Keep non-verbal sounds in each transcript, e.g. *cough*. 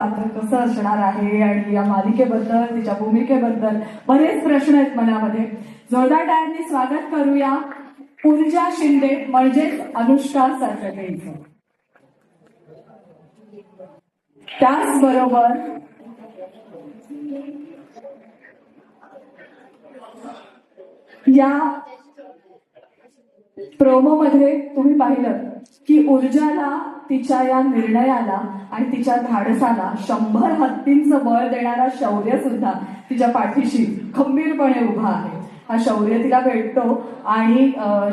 पात्र कसं असणार आहे? आणि या मालिकेबद्दल तिच्या भूमिकेबद्दल बरेच प्रश्न आहेत मनामध्ये. जोरदार टाळ्यांनी स्वागत करूया. ऊर्जा शिंदे म्हणजेच अनुष्का सरदेचं त्याचबरोबर या प्रोमो मध्ये तुम्ही पाहिलं की ऊर्जाला तिच्या या निर्णयाला आणि तिच्या धाडसाला शंभर हत्तींचं बळ देणारा शौर्य सुद्धा तिच्या पाठीशी खंबीरपणे उभा आहे. हा शौर्य तिला भेटतो आणि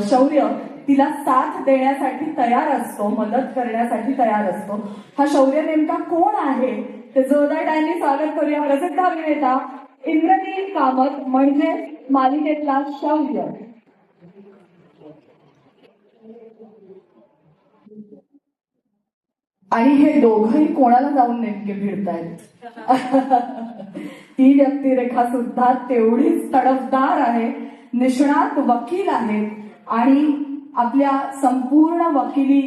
शौर्य तिला साथ देण्यासाठी तयार असतो मदत करण्यासाठी तयार असतो. हा शौर्य नेमका कोण आहे? ते जोरदार टाळ्यांनी स्वागत करूया. प्रसिद्ध अभिनेता इंद्रनील कामत म्हणजे मालिकेतला शौर्य. आणि हे दोघंही कोणाला जाऊन नेमके भिडतायत? *laughs* ती व्यक्तिरेखा सुद्धा तेवढीच तडफदार आहे निष्णात वकील आहेत आणि आपल्या संपूर्ण वकिली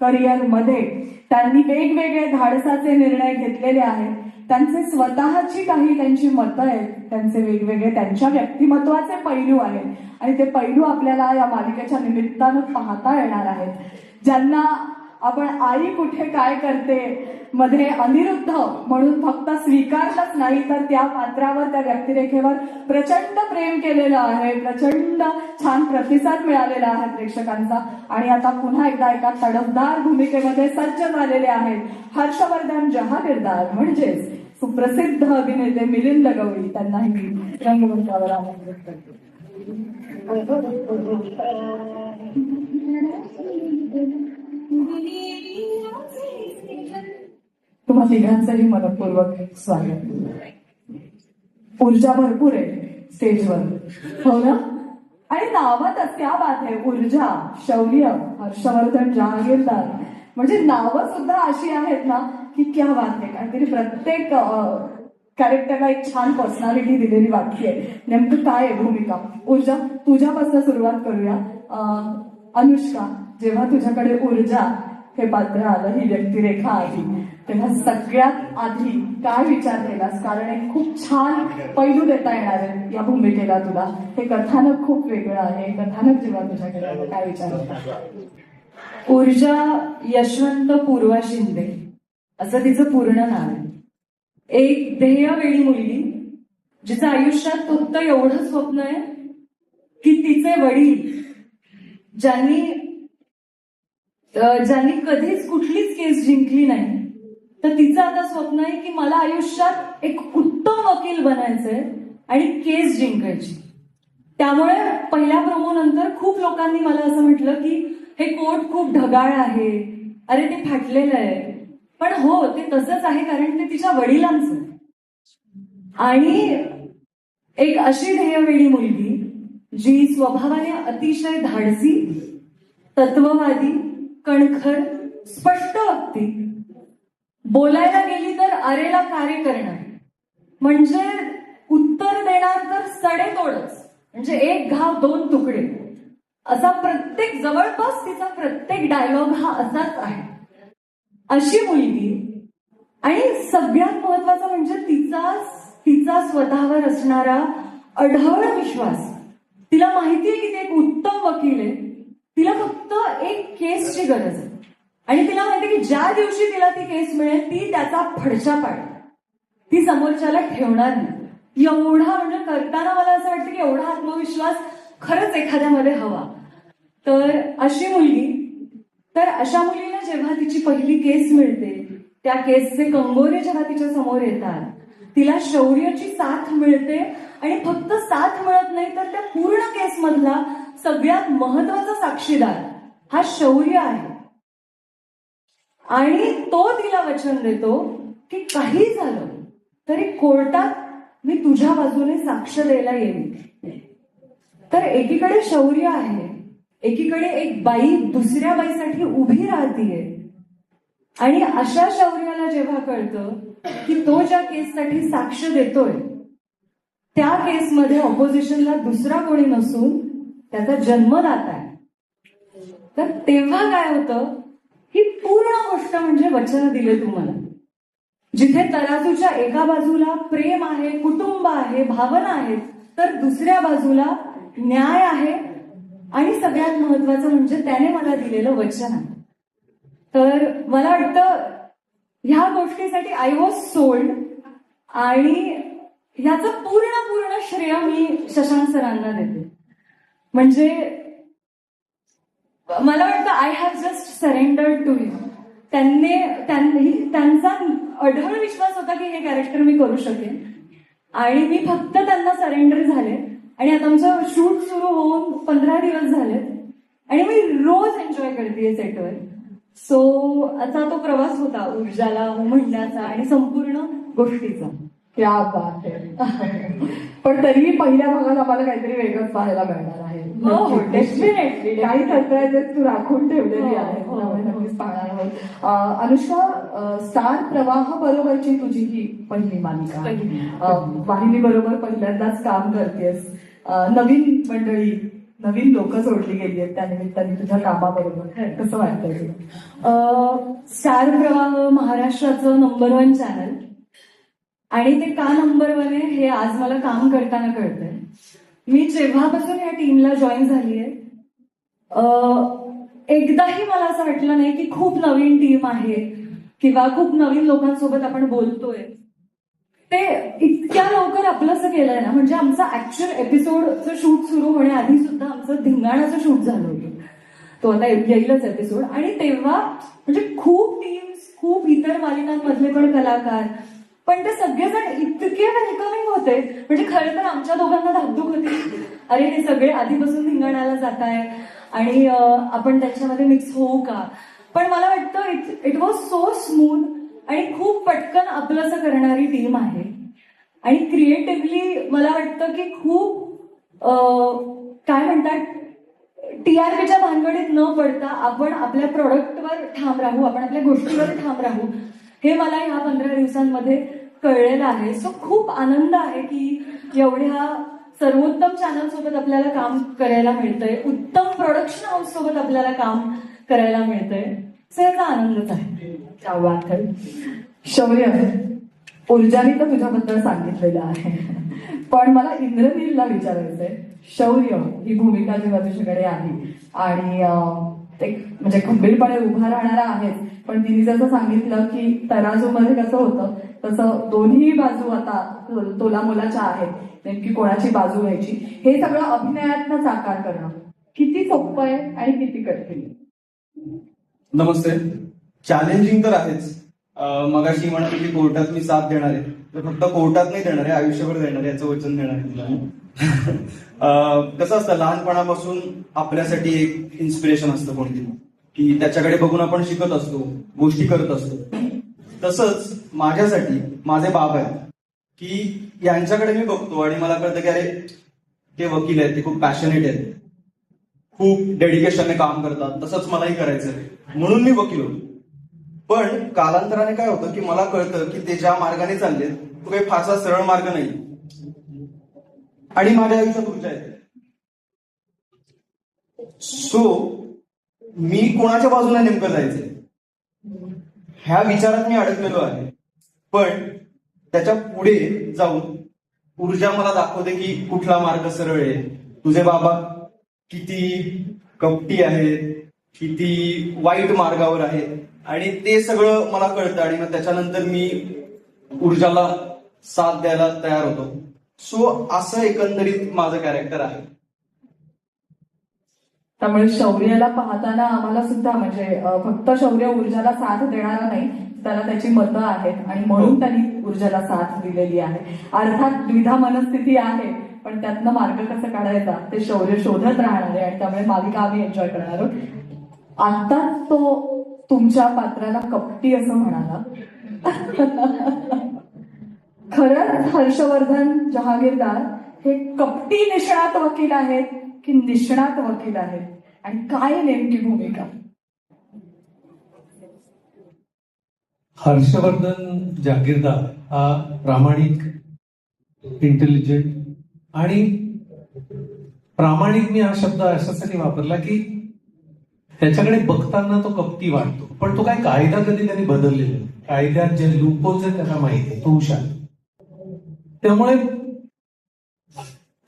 करिअरमध्ये त्यांनी वेगवेगळे धाडसाचे निर्णय घेतलेले आहेत. त्यांचे स्वतःची काही त्यांची मतं आहेत. त्यांचे वेगवेगळे त्यांच्या व्यक्तिमत्वाचे पैलू आहेत. आणि ते पैलू आपल्याला या मालिकेच्या निमित्तानं पाहता येणार आहेत. ज्यांना आपण आई कुठे काय करते? मध्ये अनिरुद्ध म्हणून फक्त स्वीकारलंच नाही तर त्या पात्रावर त्या व्यक्तिरेखेवर प्रचंड प्रेम केलेलं आहे. प्रचंड छान प्रतिसाद मिळालेला आहे प्रेक्षकांचा. आणि आता पुन्हा एकदा एका तडफदार भूमिकेमध्ये सज्ज झालेले आहेत. हर्षवर्धन जहागीरदार म्हणजेच सुप्रसिद्ध अभिनेते मिलिंद गवळी. त्यांनाही मी रंगमंचावर आमंत्रित करते. *laughs* *laughs* तुम्हा तिघांचंही मनपूर्वक स्वागत. ऊर्जा भरपूर आहे स्टेजवर. हो ना? आणि नावातच त्या बात आहे. ऊर्जा शौर्य हर्षवर्धन जहागीरदार. म्हणजे नावं सुद्धा अशी आहेत ना की क्या बात आहे. आणि तिने प्रत्येक कॅरेक्टरला एक छान पर्सनॅलिटी दिलेली वाटते आहे. नेमकं काय आहे भूमिका? ऊर्जा तुझ्यापासून सुरुवात करूया. अनुष्का जेव्हा तुझ्याकडे ऊर्जा हे पात्र आलं ही व्यक्तिरेखा आली तेव्हा सगळ्यात आधी काय विचार केलास? कारण एक खूप छान पैलू देता येणार आहे या भूमिकेला तुला. हे कथानक खूप वेगळं आहे. कथानक जेव्हा तुझ्याकडे आलं काय विचार केला? ऊर्जा यशवंत पूर्वा शिंदे. असं तिचं पूर्ण नाव आहे. एक ध्येयवेळी मुलगी जिचं आयुष्यात फक्त एवढं स्वप्न आहे की तिचे वडील ज्यांनी ज्यांनी कधीच कुठलीच केस जिंकली नाही. तर तिचं आता स्वप्न आहे की मला आयुष्यात एक उत्तम वकील बनायचंय आणि केस जिंकायची. त्यामुळे पहिल्या प्रोमो नंतर खूप लोकांनी मला असं म्हटलं की हे कोट खूप ढगाळ आहे. अरे ते फाटलेलं आहे. पण हो ते तसंच आहे कारण ते तिच्या वडिलांचं आणि एक अशी ध्येयवेळी मुलगी जी स्वभावाने अतिशय धाडसी तत्ववादी कणखर स्पष्ट अगदी. बोलायला गेली तर अरेला कार्य करणार. म्हणजे उत्तर देणार तर सडेतोडच. म्हणजे एक घाव दोन तुकडे. असा प्रत्येक जवळपास तिचा प्रत्येक डायलॉग हा असाच आहे. अशी मुलगी आणि सगळ्यात महत्वाचं म्हणजे तिचा तिचा स्वतःवर असणारा अढळ विश्वास. तिला माहितीये की ती एक उत्तम वकील आहे. तिला फक्त केसची गरज आहे. आणि तिला माहिती की ज्या दिवशी तिला ती केस मिळेल ती त्याचा फडशा पाडेल. ती समोरच्याला ठेवणार नाही. एवढा म्हणजे करताना मला असं वाटतं की एवढा आत्मविश्वास खरंच एखाद्यामध्ये हवा. तर अशी मुलगी तर अशा मुलीला जेव्हा तिची पहिली केस मिळते त्या केसचे कंगोरे जेव्हा तिच्या समोर येतात तिला शौर्याची साथ मिळते आणि फक्त साथ मिळत नाही तर त्या पूर्ण केसमधला सगळ्यात महत्त्वाचा साक्षीदार हा शौर्य आहे. आणि तो तिला वचन देतो की काही झालं तरी कोर्टात मी तुझ्या बाजूने साक्ष द्यायला येईल तर एकीकडे शौर्य आहे एकीकडे एक बाई दुसऱ्या बाईसाठी उभी राहतीये. आणि अशा शौर्याला जेव्हा कळतं की तो ज्या केससाठी साक्ष देतोय त्या केसमध्ये ऑपोजिशनला दुसरा कोणी नसून त्याचा जन्मदाता आहे. तर तेव्हा काय होतं? ही पूर्ण गोष्ट म्हणजे वचन दिले तुम्हाला. जिथे तराजूच्या एका बाजूला प्रेम आहे कुटुंब आहे भावना आहेत तर दुसऱ्या बाजूला न्याय आहे. आणि सगळ्यात महत्वाचं म्हणजे त्याने मला दिलेलं वचन आहे. तर मला वाटतं ह्या गोष्टीसाठी आय वॉज सोल्ड आणि ह्याचं पूर्ण पूर्ण श्रेय मी शशांक सरांना देते. म्हणजे मला वाटतं I have just surrender to you त्यांनी त्यांनी त्यांचा अढळ विश्वास होता की हे कॅरेक्टर मी करू शकेन. आणि मी फक्त त्यांना सरेंडर झाले. आणि आता आमचं शूट सुरू होऊन पंधरा दिवस झालेत आणि मी रोज एन्जॉय करते सेटवर सो असा तो प्रवास होता ऊर्जाला म्हणण्याचा आणि संपूर्ण गोष्टीचा. क्या बात आहे. *laughs* पण तरीही पहिल्या भागात आम्हाला काहीतरी वेगळंच पाहायला मिळणार आहे. हो, definitely, काही सरप्राईजेस तू राखून ठेवलेली हो, आहे हो, अनुष्का स्टार प्रवाह बरोबरची तुझी ही पहिली मालिका. वाहिनी बरोबर पहिल्यांदाच काम करतेस. नवीन मंडळी नवीन लोक जोडली गेली आहेत त्यानिमित्ताने तुझ्या कामाबरोबर. कसं वाटतंय अ, स्टार प्रवाह महाराष्ट्राचं नंबर वन चॅनल आणि ते का नंबर वन आहे हे आज मला काम करताना कळतंय. मी जेव्हापासून या टीमला जॉईन झाली आहे एकदाही मला असं वाटलं नाही की खूप नवीन टीम आहे किंवा खूप नवीन लोकांसोबत आपण बोलतोय. ते इतक्या लवकर आपलंसं केलंय ना म्हणजे आमचा ऍक्च्युअल एपिसोडचं शूट सुरू होण्याआधी सुद्धा आमचं धिंगाणाचं शूट झालं होतं. तो आता येईलच एपिसोड आणि तेव्हा म्हणजे खूप टीम्स खूप इतर मालिकांमधले पण कलाकार पण ते सगळेजण इतके वेलकमिंग होते. म्हणजे खरं तर आमच्या दोघांना धाकधूक होती. अरे हे सगळे आधीपासून धिंगाणाला जात आहे आणि आपण त्याच्यामध्ये मिक्स होऊ का? पण मला वाटतं it it was so smooth आणि खूप पटकन आपलंसं करणारी टीम आहे. आणि क्रिएटिव्हली मला वाटतं की खूप काय म्हणतात टीआरपीच्या भानगडीत न पडता आपण आपल्या प्रोडक्टवर ठाम राहू आपण आपल्या गोष्टीवर ठाम राहू. हे मला ह्या पंधरा दिवसांमध्ये कळलेलं आहे. सो खूप आनंद आहे की एवढ्या सर्वोत्तम चॅनल सोबत आपल्याला काम करायला मिळतंय. उत्तम प्रोडक्शन हाऊस सोबत आपल्याला काम करायला मिळतंय. सो याचा आनंदच आहे. आहे शौर्य ऊर्जाने तर तुझ्याबद्दल सांगितलेलं आहे. पण मला इंद्रनीलला विचारायचंय. शौर्य ही भूमिका जेव्हा तुझ्याकडे आली आणि ते म्हणजे खंबीरपणे उभा राहणारा आहेच पण तिने जसं सांगितलं की तराजूमध्ये कसं होतं तसं दोन्ही बाजू आता तोला मुलाच्या आहेत. नेमकी कोणाची बाजू घ्यायची? हे सगळं अभिनयातनं साकार करणं. किती सोपं आहे आणि किती कठीण नमस्ते. चॅलेंजिंग तर आहेच. मगाशी म्हणाली की कोर्टात मी साथ देणार आहे. फक्त कोर्टात नाही देणार आहे आयुष्यभर देणार आहे याचं वचन देणार आहे तुला. *laughs* कसं असतं लहानपणापासून आपल्यासाठी एक इन्स्पिरेशन असतं कोणती? की त्याच्याकडे बघून आपण शिकत असतो गोष्टी करत असतो. तसंच माझ्यासाठी माझे बाब आहेत की यांच्याकडे मी बघतो आणि मला कळतं की अरे ते वकील आहेत ते खूप पॅशनेट आहेत. खूप डेडिकेशनने काम करतात तसंच मलाही करायचं म्हणून मी वकील होतो. पण कालांतराने काय होतं की मला कळतं की ते ज्या मार्गाने चालले तो काही फारसा सरळ मार्ग नाही. आणि माझ्या आयुष्यात ऊर्जा येते सो मी कोणाच्या बाजूला नेमकं जायचंय? ह्या विचारात मी अडकलेलो आहे. पण त्याच्या पुढे जाऊन ऊर्जा मला दाखवते की कुठला मार्ग सरळ आहे. तुझे बाबा किती कपटी आहेत किती वाईट मार्गावर आहेत आणि ते सगळं मला कळतं आणि मग त्याच्यानंतर मी ऊर्जाला साथ द्यायला तयार होतो. सो असं एकंदरीत माझं कॅरेक्टर आहे. त्यामुळे शौर्याला पाहताना आम्हाला सुद्धा म्हणजे फक्त शौर्य ऊर्जाला साथ देणारा नाही त्याला त्याची मतं आहेत. आणि म्हणून त्यांनी ऊर्जाला साथ दिलेली आहे. अर्थात द्विधा मनस्थिती आहे पण त्यातनं मार्ग कसं काढायचा? ते शौर्य शोधत राहणार आहे आणि त्यामुळे मालिका आम्ही एन्जॉय करणार आहोत. आता तो तुमच्या पात्राला कपटी असं म्हणाला. खरंच हर्षवर्धन जहागीरदार हे कपटी निष्णात वकील आहेत की निष्णात वकील आहेत? आणि काय नेमकी भूमिका? हर्षवर्धन जहागीरदार हा प्रामाणिक इंटेलिजंट आणि प्रामाणिक मी हा शब्द अशासाठी वापरला की त्याच्याकडे बघताना तो कपटी वाटतो. पण तो काय कायदा कधी त्यांनी बदललेला कायद्यात जे लुकोच आहेत त्यांना माहिती आहे. तो हुशार त्यामुळे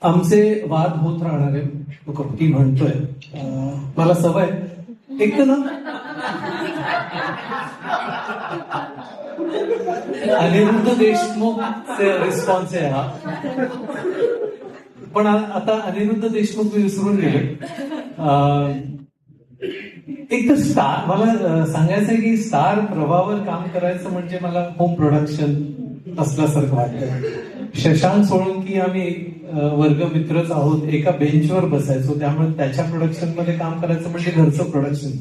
आमचे वाद होत राहणार आहे तो कपटी म्हणतोय. मला सवय एक तर ना अनिरुद्ध देशमुखचे रिस्पॉन्स आहे हा. पण आता अनिरुद्ध देशमुख मी विसरून गेले एक तर स्टार मला सांगायचं आहे की स्टार प्रभावर काम करायचं म्हणजे मला होम प्रोडक्शन असल्यासारखं वाटतं शशांक सोळंकी आम्ही वर्ग मित्रच आहोत. एका बेंचवर बसायचो. त्यामुळे त्याच्या प्रोडक्शनमध्ये काम करायचं म्हणजे घरचं प्रोडक्शन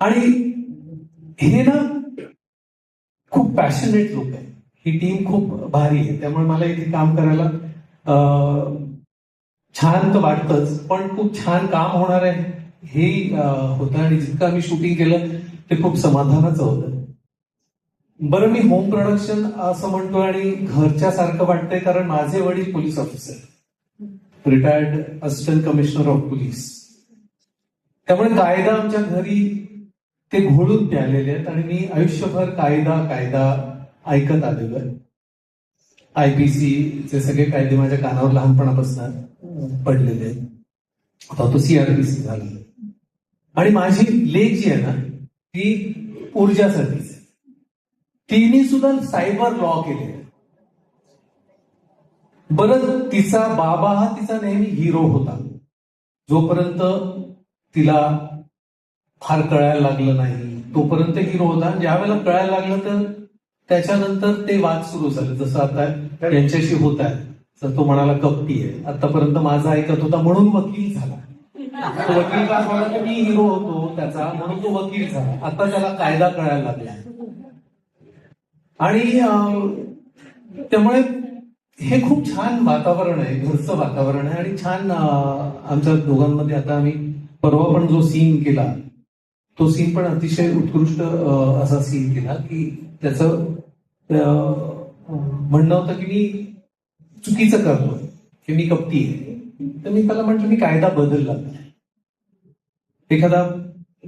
आणि हे ना खूप पॅशनेट लोक आहे ही टीम खूप भारी आहे. त्यामुळे मला इथे काम करायला छान तर वाटतंच पण खूप छान काम होणार आहे. हे होतं आणि जितकं आम्ही शूटिंग केलं ते खूप समाधानाचं होतं. बरं मी होम प्रोडक्शन असं म्हणतो आणि घरच्या सारखं वाटतंय कारण माझे वडील police officer retired assistant commissioner of police त्यामुळे कायदा आमच्या घरी ते घोळून प्यालेले आहेत आणि मी आयुष्यभर कायदा कायदा ऐकत आलेलो आहे. आयपीसी चे सगळे कायदे माझ्या कानावर लहानपणापासून पडलेले आहेत. आता तो सीआरपीसी झालेला आहे. आणि माझी लेख जी आहे ना ती ऊर्जासाठीच. तिने सुद्धा सायबर लॉ केले बरं तिचा बाबा हा तिचा नेहमी हिरो होता. जोपर्यंत तिला फार कळायला लागलं नाही तोपर्यंत हिरो होता. आणि ज्यावेळेला कळायला लागलं तर त्याच्यानंतर ते वाद सुरू झाले. जसं आता यांच्याशी होत आहे. तर तो म्हणाला कपटी आहे. आतापर्यंत माझा ऐकत होता म्हणून वकील झाला. वकील का मी हिरो होतो त्याचा म्हणून तो वकील झाला. आता त्याला कायदा कळायला लागला. आणि त्यामुळे हे खूप छान वातावरण आहे घरचं वातावरण आहे. आणि छान आमच्या दोघांमध्ये आता आम्ही परवा पण जो सीन केला तो सीन पण अतिशय उत्कृष्ट असा सीन केला की त्याचं म्हणणं होतं की मी चुकीचं करतो की मी कपटी आहे तर मी त्याला म्हटलं मी कायदा बदलला. एखादा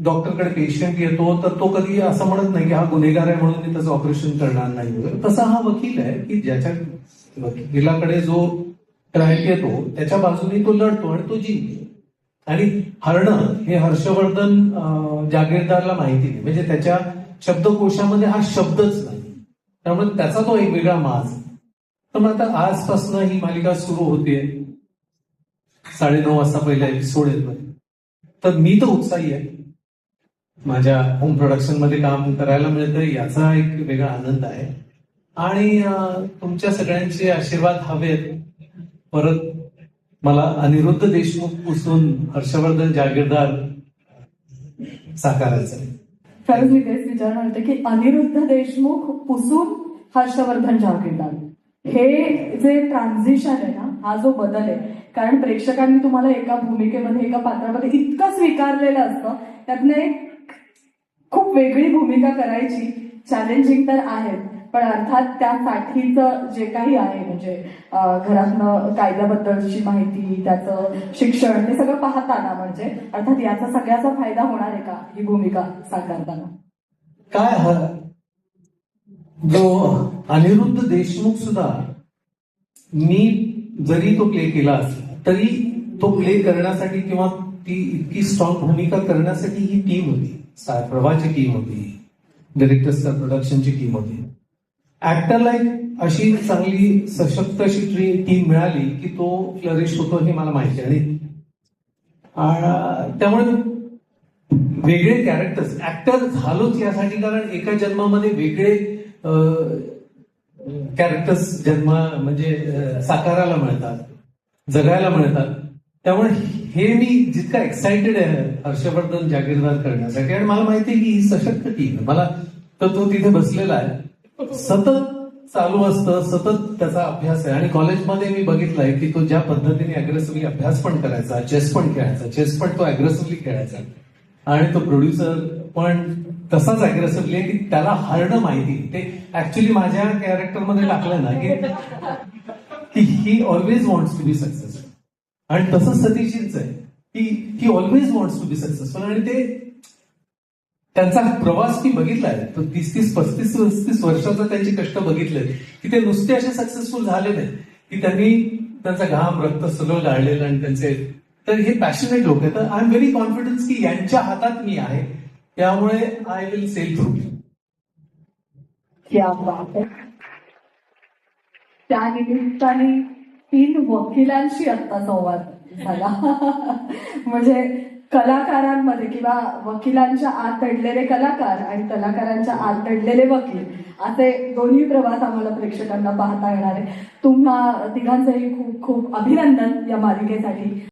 डॉक्टरकडे पेशंट येतो तर तो कधी असं म्हणत नाही की हा गुन्हेगार आहे म्हणून मी त्याचं ऑपरेशन करणार नाही वगैरे. तसा हा वकील आहे की ज्याच्या वकिलाकडे जो क्लायंट येतो त्याच्या बाजूने तो लढतो आणि तो जिंकतो. आणि हरणं हे हर्षवर्धन जागीरदारला माहिती नाही. म्हणजे त्याच्या शब्दकोशामध्ये हा शब्दच नाही. त्यामुळे त्याचा तो एक वेगळा माज तर मग आता आजपासून ही मालिका सुरू होते. साडेनऊ वाजता पहिला एपिसोड येतोय. तर मी तर उत्साही आहे. माझ्या होम प्रोडक्शनमध्ये काम करायला मिळतं याचा एक वेगळा आनंद आहे. आणि तुमच्या सगळ्यांचे आशीर्वाद हवेत. परत मला अनिरुद्ध देशमुख पुसून हर्षवर्धन जागीरदार साकारायचं आहे. खरंच मी तेच विचारणार होते की अनिरुद्ध देशमुख पुसून हर्षवर्धन जागीरदार. हे जे ट्रान्झिशन आहे ना हा जो बदल आहे कारण प्रेक्षकांनी तुम्हाला एका भूमिकेमध्ये एका पात्रामध्ये इतकं स्वीकारलेलं असतं. त्यातनं एक खूप वेगळी भूमिका करायची. चॅलेंजिंग तर आहेत पण अर्थात त्यासाठीचं जे काही आहे म्हणजे घरातनं कायद्याबद्दलची माहिती त्याचं शिक्षण हे सगळं पाहताना म्हणजे अर्थात याचा सगळ्याचा फायदा होणार आहे का ही भूमिका साकारताना? काय जो अनिरुद्ध देशमुख सुद्धा मी जरी तो प्ले केला तरी तो प्ले करण्यासाठी किंवा ती इतकी स्ट्रॉंग भूमिका करण्यासाठी ही टीम होती. स्टार प्रभाची टीम होती. डिरेक्टर प्रोडक्शनची टीम होती. ऍक्टरला एक अशी चांगली सशक्त अशी टीम मिळाली की तो फ्लरिश होतो हे मला माहिती आहे. आणि त्यामुळे वेगळे कॅरेक्टर्स ऍक्टर झालोच यासाठी कारण एका जन्मामध्ये वेगळे कॅरेक्टर्स जन्म म्हणजे साकारायला मिळतात जगायला मिळतात. त्यामुळे हे मी जितका एक्साइटेड आहे हर्षवर्धन जागीरदार करण्यासाठी आणि मला माहिती आहे की ही सशक्त टीम मला तर तो तिथे बसलेला आहे. सतत चालू असतं सतत त्याचा अभ्यास आहे. आणि कॉलेजमध्ये मी बघितलंय की तो ज्या पद्धतीने अग्रेसिव्हली अभ्यास पण करायचा चेस पण खेळायचा चेस पण तो अग्रेसिव्हली खेळायचा. आणि तो प्रोड्युसर पण तसाच अग्रेसिव्हली की त्याला हरणं माहिती. ते ऍक्च्युली माझ्या कॅरेक्टरमध्ये टाकलं ना की he always wants to be successful आणि तसंच सतीशीच आहे की he always wants to be successful आणि ते त्यांचा प्रवास मी बघितलाय. तो तीस तीस पस्तीस पस्तीस वर्षाचा त्यांचे कष्ट बघितले. की ते नुसते असे सक्सेसफुल झाले नाही की त्यांनी त्यांचा घाम रक्त सगळं गाळलेलं आणि त्यांचे तर हे पॅशनेट लोक आहेत. आय एम व्हेरी कॉन्फिडन्स की यांच्या हातात मी आहे. त्यामुळे आय विल सेल थ्रू क्या बात आहे त्या निमित्ताने तीन वकिलांशी आता संवाद झाला. *laughs* म्हणजे कलाकारांमध्ये किंवा वकिलांच्या आत दडलेले कलाकार आणि कलाकारांच्या आत दडलेले वकील असे दोन्ही प्रवास आम्हाला प्रेक्षकांना पाहता येणार आहे. तुम्हा तिघांचंही खूप खूप अभिनंदन या मालिकेसाठी.